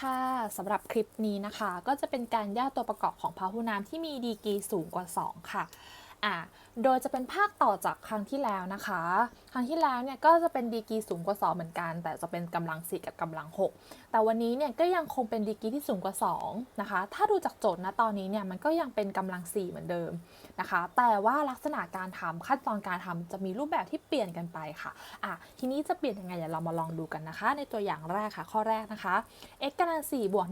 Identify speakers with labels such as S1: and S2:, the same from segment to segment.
S1: ค่ะสำหรับคลิปนี้นะคะ ก็จะเป็นการย่าตัวประกอบของพหุน้ำที่มีดีกรีสูงกว่า 2 ค่ะ อ่าโดยจะเป็นภาคต่อจากครั้งที่แล้วนะคะ ครั้งที่แล้วเนี่ยก็จะเป็นดีกีสูงกว่า2เหมือนกัน แต่จะเป็นกำลัง 4 กับกำลัง 6 แต่วันนี้เนี่ยก็ยังคงเป็นดีกีที่สูงกว่า2นะคะ ถ้าดูจากโจทย์นะตอนนี้เนี่ยมันก็ยังเป็นกำลัง 4 เหมือนเดิมนะคะ แต่ว่าลักษณะการทำขั้นตอนการทำจะมีรูปแบบที่เปลี่ยนกันไปค่ะอะทีนี้จะเปลี่ยนยังไงเดี๋ยวเรามาลองดูกันนะคะ ในตัวอย่างแรกค่ะข้อแรกนะคะ x กำลัง4บวก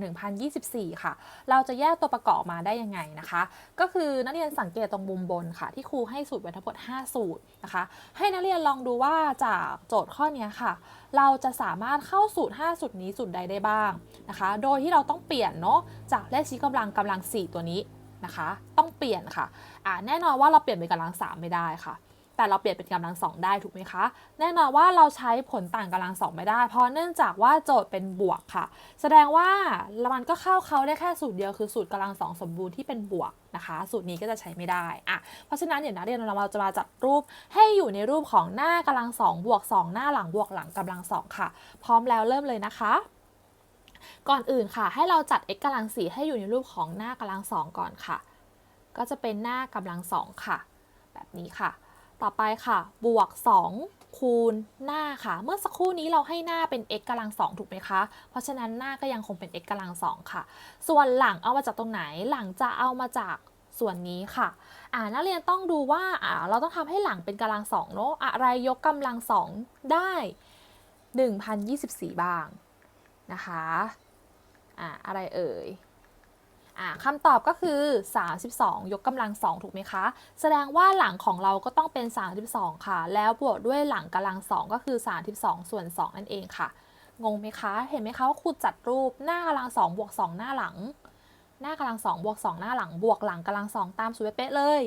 S1: 1024 ค่ะ เราจะแยกตัวประกอบมาได้ยังไงนะคะ ก็คือนักเรียนสังเกตตรงมุมบนค่ะ ที่ครูให้สูตรไว้ทั้งหมด5สูตรนะคะ ให้นักเรียนลองดูว่าจากโจทย์ข้อนี้ค่ะ เราจะสามารถเข้าสูตร 5 สูตรนี้สูตรใดได้บ้างนะคะ โดยที่เราต้องเปลี่ยนเนาะจากเลขชี้กำลังกำลัง 4 ตัวนี้นะคะ ต้องเปลี่ยนค่ะอ่าแน่นอนว่าเราเปลี่ยนเป็นกำลัง 3 ไม่ได้ค่ะ แต่เราเปลี่ยนเป็นกำลังสองได้ถูกไหมคะ แน่นอนว่าเราใช้ผลต่างกำลังสองไม่ได้ เพราะเนื่องจากว่าโจทย์เป็นบวกค่ะ แสดงว่ามันก็เข้าเขาได้แค่สูตรเดียวคือสูตรกำลังสองสมบูรณ์ที่เป็นบวกนะคะ สูตรนี้ก็จะใช้ไม่ได้อะเพราะฉะนั้นเดี๋ยวนะเรียนเราจะมาจัดรูปให้อยู่ในรูปของหน้ากำลังสองบวกสองหน้าหลังบวกหลังกำลังสองค่ะ พร้อมแล้วเริ่มเลยนะคะก่อนอื่นค่ะ ให้เราจัด x กำลังสี่ให้อยู่ในรูปของหน้ากำลังสองก่อนค่ะ ก็จะเป็นหน้ากำลังสองค่ะ แบบนี้ค่ะ ต่อไปค่ะ บวก 2 คูณหน้าค่ะ เมื่อสักครู่นี้เราให้หน้าเป็น x กำลัง2ถูกไหมคะ เพราะฉะนั้นหน้าก็ยังคงเป็น x กำลัง2ค่ะ ส่วนหลังเอามาจากตรงไหนหลังจะเอามาจากส่วนนี้ค่ะ อ่านักเรียนต้องดูว่าอ่าเราต้องทำให้หลังเป็นกำลัง2เนาะอะไรยกกำลัง2ได้ 1,024 บ้างนะคะ อ่าอะไรเอ่ย คำตอบก็คือ 32 ยกกำลัง 2 ถูกไหมคะ แสดงว่าหลังของเราก็ต้องเป็น 32 ค่ะ แล้วบวกด้วยหลังกำลัง 2 ก็คือ 32 ส่วน 2 นั่นเองค่ะ งงไหมคะ เห็นไหมคะว่าครูจัดรูปหน้ากำลัง 2 บวก 2 หน้าหลัง หน้ากำลัง 2 บวก 2 หน้าหลัง บวกหลังกำลัง 2 ตามสูตรเป๊ะเลย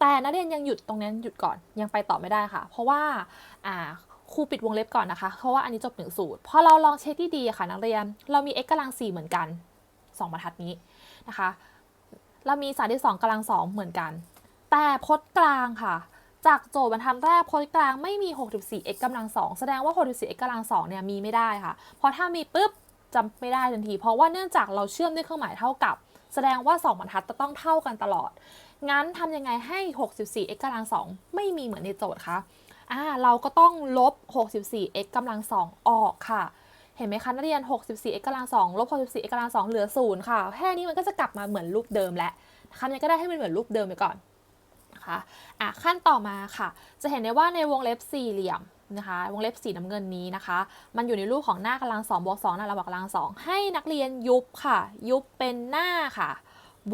S1: แต่นักเรียนยังหยุดตรงนั้นหยุดก่อน ยังไปต่อไม่ได้ค่ะ เพราะว่าครูปิดวงเล็บก่อนนะคะ เพราะว่าอันนี้จบหนึ่งสูตร พอเราลองเช็คที่ดีๆค่ะนักเรียน เรามี x กำลัง4เหมือนกัน 2บรรทัดนี้นะคะ เรามี32กำลัง2เหมือนกัน แต่พจน์กลางค่ะ จากโจทย์บรรทัดแรกพจน์กลางไม่มี 64x กำลัง2แสดงว่า 64x กำลัง2เนี่ยมีไม่ได้ค่ะ เพราะถ้ามีปุ๊บจำไม่ได้ทันที เพราะว่าเนื่องจากเราเชื่อมด้วยเครื่องหมายเท่ากับ แสดงว่า 2 บรรทัดจะต้องเท่ากันตลอด งั้นทำยังไงให้ 64x กำลัง2ไม่มีเหมือนในโจทย์คะอ่าเราก็ต้องลบ 64x กำลัง2ออกค่ะ เห็นไหมคะนักเรียน 64x กำลัง2ลบ 64x กำลัง2เหลือ 0 ค่ะ แค่นี้มันก็จะกลับมาเหมือนรูปเดิมแล้วทำยังก็ได้ให้มันเหมือนรูปเดิมไปก่อนนะคะอะขั้นต่อมาค่ะ จะเห็นได้ว่าในวงเล็บสี่เหลี่ยมนะคะ วงเล็บสีน้ำเงินนี้นะคะ มันอยู่ในรูปของหน้ากำลัง2บวก2หน้าหลังบวกกำลัง2ให้นักเรียนยุบค่ะ ยุบเป็นหน้าค่ะ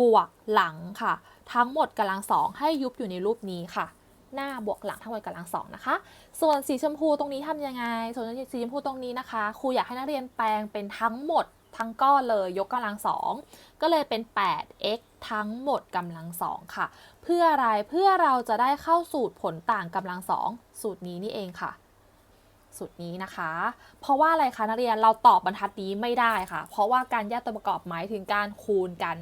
S1: บวกหลังค่ะ ทั้งหมดกำลัง2ให้ยุบอยู่ในรูปนี้ค่ะ หน้าบวกหลังทั้งหมดกำลังสองนะคะ ส่วนสีชมพูตรงนี้ทำยังไง ส่วนสีชมพูตรงนี้นะคะ ครูอยากให้นักเรียนแปลงเป็นทั้งหมดทั้งก้อนเลยยกกำลังสองก็เลยเป็น 8x ทั้งหมดกำลังสองค่ะ เพื่ออะไรเพื่อเราจะได้เข้าสูตรผลต่างกำลังสองสูตรนี้นี่เองค่ะ สูตรนี้นะคะ เพราะว่าอะไรคะนักเรียนเราตอบบรรทัดนี้ไม่ได้ค่ะ เพราะว่าการแยกตัวประกอบหมายถึงการคูณกัน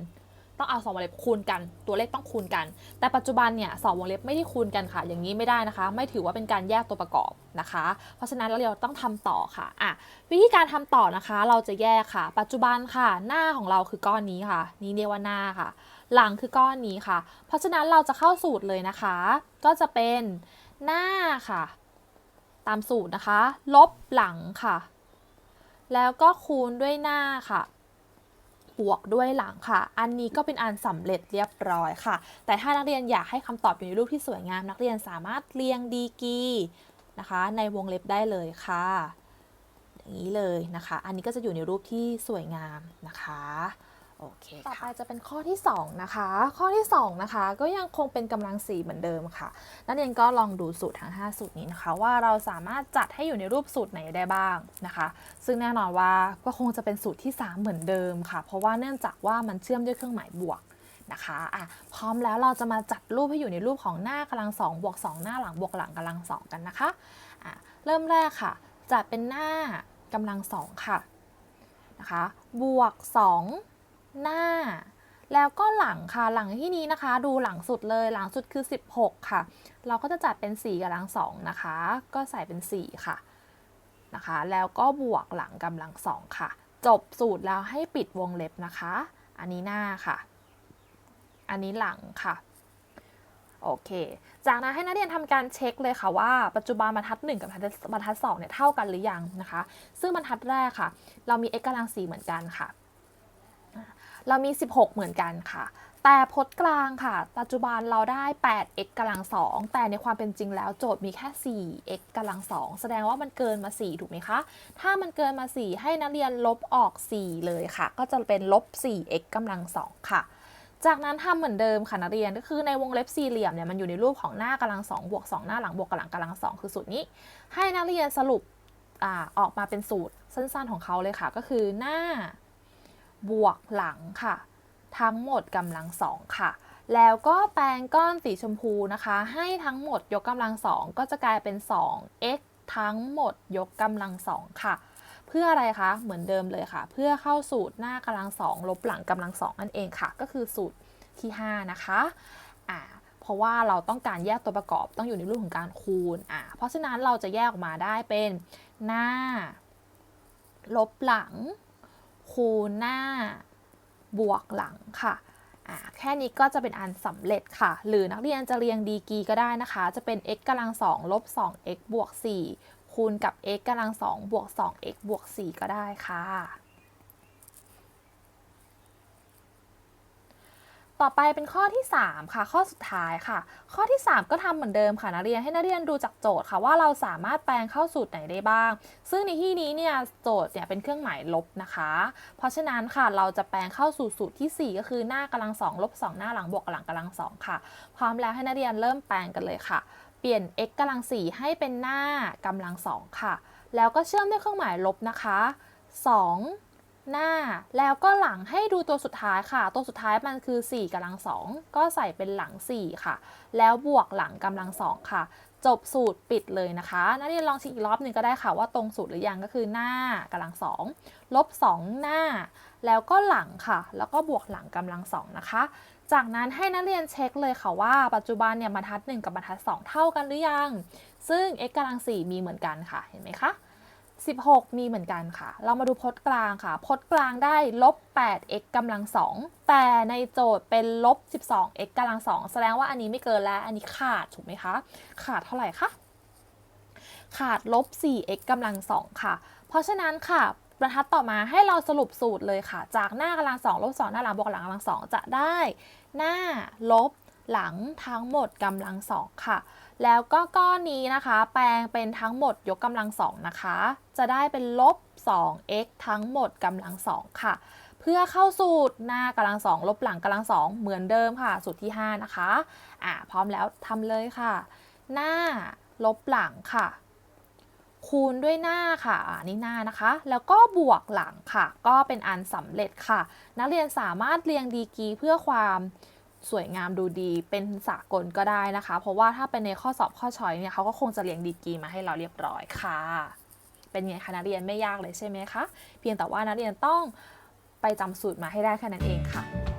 S1: ต้องเอาสองวงเล็บคูณกัน ตัวเลขต้องคูณกัน แต่ปัจจุบันเนี่ยสองวงเล็บไม่ได้คูณกันค่ะ อย่างนี้ไม่ได้นะคะ ไม่ถือว่าเป็นการแยกตัวประกอบนะคะ เพราะฉะนั้นเราต้องทำต่อค่ะอะวิธีการทำต่อนะคะ เราจะแยกค่ะ ปัจจุบันค่ะ หน้าของเราคือก้อนนี้ค่ะ นี่เรียกว่าหน้าค่ะ หลังคือก้อนนี้ค่ะ เพราะฉะนั้นเราจะเข้าสูตรเลยนะคะ ก็จะเป็นหน้าค่ะ ตามสูตรนะคะ ลบหลังค่ะ แล้วก็คูณด้วยหน้าค่ะ บวกด้วยหลังค่ะ อันนี้ก็เป็นอันสำเร็จเรียบร้อยค่ะ แต่ถ้านักเรียนอยากให้คำตอบอยู่ในรูปที่สวยงาม นักเรียนสามารถเรียงดีกีนะคะ ในวงเล็บได้เลยค่ะ อย่างนี้เลยนะคะ อันนี้ก็จะอยู่ในรูปที่สวยงามนะคะ โอเคต่อไปจะเป็นข้อที่ 2 นะคะ ข้อที่ 2 นะคะ ก็ยังคงเป็นกำลังสีเหมือนเดิมค่ะ นักเรียนก็ลองดูสูตรทั้ง 5 สูตรนี้นะคะ ว่าเราสามารถจัดให้อยู่ในรูปสูตรไหนได้บ้างนะคะ ซึ่งแน่นอนว่าก็คงจะเป็นสูตรที่ 3 เหมือนเดิมค่ะ เพราะว่าเนื่องจากว่ามันเชื่อมด้วยเครื่องหมายบวกนะคะอะพร้อมแล้วเราจะมาจัดรูปให้อยู่ในรูปของหน้ากำลัง2บวก2หน้าหลังบวกหลังกำลัง2กันนะคะอะเริ่มแรกค่ะ จัดเป็นหน้ากำลัง2ค่ะนะคะบวก 2 หน้า แล้วก็หลังค่ะ หลังที่นี้นะคะ ดูหลังสุดเลย หลังสุดคือ 16 ค่ะ เราก็จะจัดเป็น 4กำลัง 2 นะคะ ก็ใส่เป็น 4 ค่ะ นะคะ แล้วก็บวกหลังกำลัง 2 ค่ะ จบสูตรแล้วให้ปิดวงเล็บนะคะ อันนี้หน้าค่ะ อันนี้หลังค่ะโอเค จากนั้นให้นักเรียนทำการเช็คเลยค่ะว่าปัจจุบันบรรทัด 1 กับบรรทัดบรรทัด2เนี่ยเท่ากันหรือยังนะคะ ซึ่งบรรทัดแรกค่ะ เรามี x กำลัง4เหมือนกันค่ะ เรามี 16 เหมือนกันค่ะ แต่พจน์กลางค่ะ ปัจจุบันเราได้ 8x กำลัง2แต่ในความเป็นจริงแล้วโจทย์มีแค่ 4x กำลัง2แสดงว่ามันเกินมา 4 ถูกไหมคะ ถ้ามันเกินมา 4 ให้นักเรียนลบออก 4 เลยค่ะ ก็จะเป็นลบ 4x กำลัง2ค่ะจากนั้นทำเหมือนเดิมค่ะนักเรียนก็คือในวงเล็บสี่เหลี่ยมเนี่ยมันอยู่ในรูปของหน้ากำลังสองบวกสองหน้าหลังบวกกับหลังกำลังสองคือสูตรนี้ ให้นักเรียนสรุปอออกมาเป็นสูตรสั้นๆของเขาเลยค่ะ ก็คือหน้า บวกหลังค่ะ ทั้งหมดกำลังสองค่ะ แล้วก็แปลงก้อนสีชมพูนะคะ ให้ทั้งหมดยกกำลังสองก็จะกลายเป็น 2x ทั้งหมดยกกำลังสองค่ะ เพื่ออะไรคะ เหมือนเดิมเลยค่ะ เพื่อเข้าสูตรหน้ากำลังสองลบหลังกำลังสองนั่นเองค่ะ ก็คือสูตรที่ 5 นะคะอ่าเพราะว่าเราต้องการแยกตัวประกอบต้องอยู่ในรูปของการคูณอ่าเพราะฉะนั้นเราจะแยกออกมาได้เป็นหน้า ลบหลัง คูณหน้าบวกหลังค่ะแค่นี้ก็จะเป็นอันสำเร็จค่ะ หรือนักเรียนจะเรียงดีกรีก็ได้นะคะ จะเป็น x กำลัง2ลบ 2x บวก4คูณกับ x กำลัง2บวก 2x บวก4ก็ได้ค่ะ ต่อไปเป็นข้อที่ 3 ค่ะ ข้อสุดท้ายค่ะ ข้อที่ 3 ก็ทำเหมือนเดิมค่ะนักเรียนให้นักเรียนดูจากโจทย์ค่ะว่าเราสามารถแปลงเข้าสูตรไหนได้บ้าง ซึ่งในที่นี้เนี่ยโจทย์เนี่ยเป็นเครื่องหมายลบนะคะ เพราะฉะนั้นค่ะเราจะแปลงเข้าสู่สูตรที่ 4 ก็คือหน้ากำลัง2ลบ2หน้าหลังบวกกับหลังกำลัง2ค่ะ พร้อมแล้วให้นักเรียนเริ่มแปลงกันเลยค่ะ เปลี่ยน x กำลัง4ให้เป็นหน้ากำลัง2ค่ะ แล้วก็เชื่อมด้วยเครื่องหมายลบนะคะ 2 หน้า แล้วก็หลังให้ดูตัวสุดท้ายค่ะ ตัวสุดท้ายมันคือ 4กำลัง 2 ก็ใส่เป็นหลัง 4 ค่ะ แล้วบวกหลังกำลัง 2 ค่ะ จบสูตรปิดเลยนะคะนักเรียนลองช็คอีกรอบหนึ่งก็ได้ค่ะว่าตรงสูตรหรือยังก็คือหน้ากำลัง 2 ลบ 2 หน้า แล้วก็หลังค่ะ แล้วก็บวกหลังกำลัง 2 นะคะจากนั้นให้นักเรียนเช็คเลยค่ะว่าปัจจุบันเนี่ยบรรทัด 1 กับบรรทัด 2 เท่ากันหรือยัง ซึ่ง x กำลัง4มีเหมือนกันค่ะ เห็นไหมคะ 16 มีเหมือนกันค่ะ เรามาดูพจน์กลางค่ะ พจน์กลางได้ลบ 8x กำลัง2แต่ในโจทย์เป็นลบ 12x กำลัง2แสดงว่าอันนี้ไม่เกินแล้ว อันนี้ขาดถูกไหมคะ ขาดเท่าไหร่คะ ขาดลบ 4x กำลัง2ค่ะ เพราะฉะนั้นค่ะบรรทัดต่อมาให้เราสรุปสูตรเลยค่ะ จากหน้ากำลัง2ลบ2หน้าหลังบวกหลังกำลัง2จะได้ หน้าลบหลังทั้งหมดกำลัง2ค่ะ แล้วก็ก้อนนี้นะคะ แปลงเป็นทั้งหมดยกกำลังสองนะคะ จะได้เป็นลบ 2x ทั้งหมดกำลังสองค่ะ เพื่อเข้าสูตรหน้ากำลังสองลบหลังกำลังสองเหมือนเดิมค่ะ สูตรที่ 5 นะคะ อะพร้อมแล้วทำเลยค่ะ หน้าลบหลังค่ะ คูณด้วยหน้าค่ะอ่านี่หน้านะคะ แล้วก็บวกหลังค่ะ ก็เป็นอันสำเร็จค่ะ นักเรียนสามารถเรียงดีกรีเพื่อความ สวยงามดูดี เป็นสากลก็ได้นะคะ เพราะว่าถ้าเป็นในข้อสอบข้อชอยเนี่ยเขาก็คงจะเรียงดีกรีมาให้เราเรียบร้อยค่ะ เป็นไงคะนักเรียนไม่ยากเลยใช่ไหมคะ เพียงแต่ว่านักเรียนต้องไปจำสูตรมาให้ได้แค่นั้นเองค่ะ